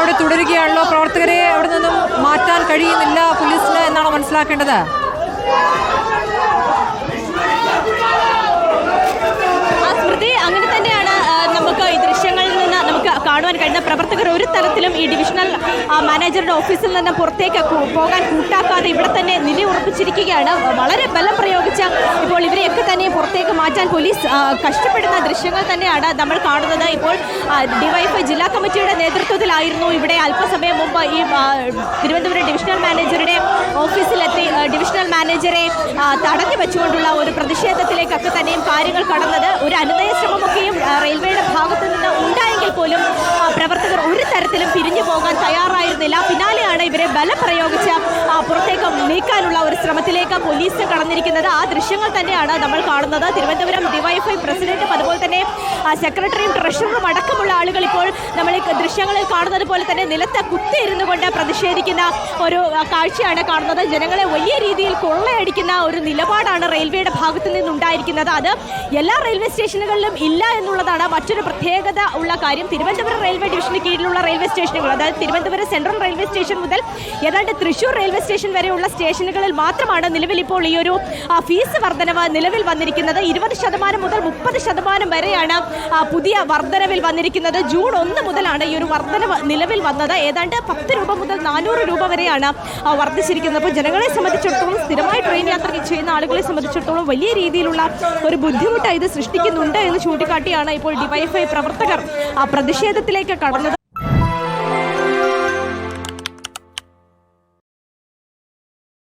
അവിടെ തുടരുകയാണല്ലോ. പ്രവർത്തകരെ അവിടെ നിന്നും മാറ്റാൻ കഴിയുന്നില്ല പോലീസിന് എന്നാണോ മനസ്സിലാക്കേണ്ടത്. സ്മൃതി അങ്ങനെ തന്നെയാണ് നമുക്ക് ദൃശ്യങ്ങളിൽ നിന്ന് നമുക്ക് കാണുവാൻ കഴിയുന്ന പ്രവർത്തകർ ഒരു തരത്തിലും ഈ ഡിവിഷണൽ മാനേജറുടെ ഓഫീസിൽ നിന്ന് പുറത്തേക്ക് പോകാൻ കൂട്ടാക്കാതെ ഇവിടെ തന്നെ നിലയുറപ്പിച്ചിരിക്കുകയാണ് വളരെ ബലം പ്രയോഗിച്ച ഇപ്പോൾ ഇവരെയൊക്കെ തന്നെ പുറത്തേക്ക് മാറ്റാൻ പോലീസ് കഷ്ടപ്പെടുന്ന ദൃശ്യങ്ങൾ തന്നെയാണ് നമ്മൾ കാണുന്നത്. ഇപ്പോൾ ഡിവൈഫ് ജില്ലാ കമ്മിറ്റിയുടെ നേതൃത്വത്തിലായിരുന്നു ഇവിടെ അല്പസമയം മുമ്പ് ഈ തിരുവനന്തപുരം ഡിവിഷണൽ മാനേജറുടെ ഓഫീസിലെത്തി ഡിവിഷണൽ മാനേജറെ തടഞ്ഞു വെച്ചുകൊണ്ടുള്ള ഒരു പ്രതിഷേധത്തിലേക്കൊക്കെ തന്നെയും കാര്യങ്ങൾ കടന്നത് ഒരു അനുനയ ശ്രമമൊക്കെയും റെയിൽവേയുടെ ഭാഗത്തു നിന്ന് ഉണ്ടായെങ്കിൽ പോലും പ്രവർത്തകർ ഒരു തരത്തിലും പിരിഞ്ഞു പോകാൻ തയ്യാറായിരുന്നില്ല. പിന്നാലെയാണ് ഇവരെ ബലം പ്രയോഗിച്ച് പുറത്തേക്ക് നീക്കാനുള്ള ഒരു ശ്രമത്തിലേക്ക് പോലീസ് കടന്നിരിക്കുന്നത്. ആ ദൃശ്യങ്ങൾ തന്നെയാണ് നമ്മൾ കാണുന്നത്. തിരുവനന്തപുരം ഡിവൈഎഫ്ഐ പ്രസിഡന്റും അതുപോലെ തന്നെ ആ, സെക്രട്ടറിയും ട്രഷററും അടക്കമുള്ള ആളുകൾ ഇപ്പോൾ നമ്മൾ ദൃശ്യങ്ങളിൽ കാണുന്നത് പോലെ തന്നെ നിലത്ത് കുത്തിയിരുന്നു കൊണ്ട് പ്രതിഷേധിക്കുന്ന ഒരു കാഴ്ചയാണ് കാണുന്നത്. ജനങ്ങളെ വലിയ രീതിയിൽ കൊള്ളയടിക്കുന്ന ഒരു നിലപാടാണ് റെയിൽവേയുടെ ഭാഗത്തു നിന്നുണ്ടായിരിക്കുന്നത്. അത് എല്ലാ റെയിൽവേ സ്റ്റേഷനുകളിലും ഇല്ല എന്നുള്ളതാണ് മറ്റൊരു പ്രത്യേകത ഉള്ള കാര്യം. തിരുവനന്തപുരം റെയിൽവേ ഡിവിഷന് കീഴിലുള്ള റെയിൽവേ സ്റ്റേഷനുകൾ അതായത് തിരുവനന്തപുരം സെൻട്രൽ റെയിൽവേ സ്റ്റേഷൻ മുതൽ ഏതാണ്ട് തൃശൂർ റെയിൽവേ സ്റ്റേഷൻ വരെയുള്ള സ്റ്റേഷനുകളിൽ മാത്രമാണ് നിലവിൽ ഇപ്പോൾ ഈ ഒരു ഫീസ് വർധനവ് നിലവിൽ വന്നിരിക്കുന്നത്. ഇരുപത് ശതമാനം മുതൽ മുപ്പത് ശതമാനം വരെയാണ് പുതിയ വർധനവിൽ വന്നിരിക്കുന്നത് ജൂൺ ഒന്ന് മുതലാണ് ഈ ഒരു വർധനവ് നിലവിൽ വന്നത്. ഏതാണ്ട് പത്ത് രൂപ മുതൽ നാനൂറ് രൂപ വരെയാണ് വർദ്ധിച്ചിരിക്കുന്നത്. അപ്പോൾ ജനങ്ങളെ സംബന്ധിച്ചിടത്തോളം സ്ഥിരമായി ട്രെയിൻ യാത്ര ചെയ്യുന്ന ആളുകളെ സംബന്ധിച്ചിടത്തോളം വലിയ രീതിയിലുള്ള ഒരു ബുദ്ധിമുട്ട് ഇത് സൃഷ്ടിക്കുന്നുണ്ട് എന്ന് ചൂണ്ടിക്കാട്ടിയാണ് ഇപ്പോൾ ഡിവൈഫൈ പ്രവർത്തകർ ആ പ്രതിഷേധത്തിലേക്ക് കടന്നത്.